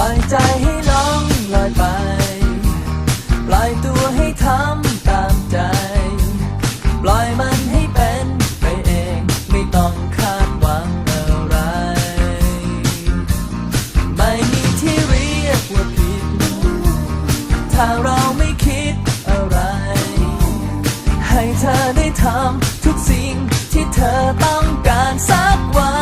ล่อยใจให้น้องลอยไป ปล่อยตัวให้ทำตามใจ ปล่อยมันให้เป็นไปเอง ไม่ต้องคาดหวังอะไร ไม่มีที่เรียกว่าผิด ถ้าเราไม่คิดอะไร ให้เธอได้ทำทุกสิ่งที่เธอต้องการสักวัน